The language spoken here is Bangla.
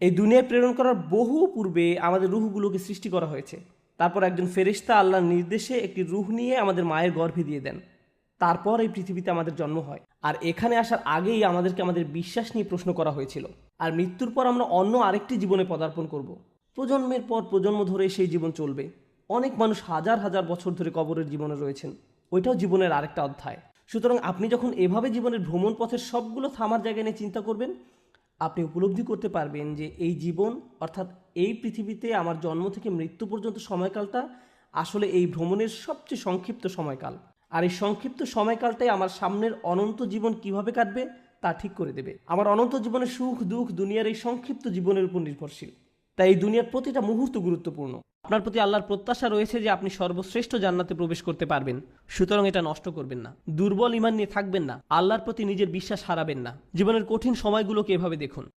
এই দুনিয়ায় প্রেরণ করার বহু পূর্বে আমাদের রুহগুলোকে সৃষ্টি করা হয়েছে। তারপর একজন ফেরেশতা আল্লাহর নির্দেশে একটি রুহ নিয়ে আমাদের মায়ের গর্ভে দিয়ে দেন। তারপর এই পৃথিবীতে আমাদের জন্ম হয়। আর এখানে আসার আগেই আমাদেরকে আমাদের বিশ্বাস নিয়ে প্রশ্ন করা হয়েছিল। আর মৃত্যুর পর আমরা অন্য আরেকটি জীবনে পদার্পণ করব। প্রজন্মের পর প্রজন্ম ধরে সেই জীবন চলবে। অনেক মানুষ হাজার হাজার বছর ধরে কবরের জীবনে রয়েছেন। ওইটাও জীবনের আরেকটা অধ্যায়। সুতরাং আপনি যখন এভাবে জীবনের ভ্রমণ পথের সবগুলো থামার জায়গায় নিয়ে চিন্তা করবেন আপনি উপলব্ধি করতে পারবেন যে এই জীবন, অর্থাৎ এই পৃথিবীতে আমার জন্ম থেকে মৃত্যু পর্যন্ত সময়কালটা আসলে এই ভ্রমণের সবচেয়ে সংক্ষিপ্ত সময়কাল। আর এই সংক্ষিপ্ত সময়কালটাই আমার সামনের অনন্ত জীবন কীভাবে কাটবে, তা ঠিক করে দেবে। আমার অনন্ত জীবনের সুখ, দুঃখ, দুনিয়ার এই সংক্ষিপ্ত জীবনের উপর নির্ভরশীল। তাই এই দুনিয়ার প্রতিটা মুহূর্ত গুরুত্বপূর্ণ। আপনার প্রতি আল্লাহর প্রত্যাশা রয়েছে যে আপনি সর্বশ্রেষ্ঠ জান্নাতে প্রবেশ করতে পারবেন। সুতরাং এটা নষ্ট করবেন না। দুর্বল ইমান নিয়ে থাকবেন না। আল্লাহর প্রতি নিজের বিশ্বাস হারাবেন না। জীবনের কঠিন সময়গুলোকে এভাবে দেখুন।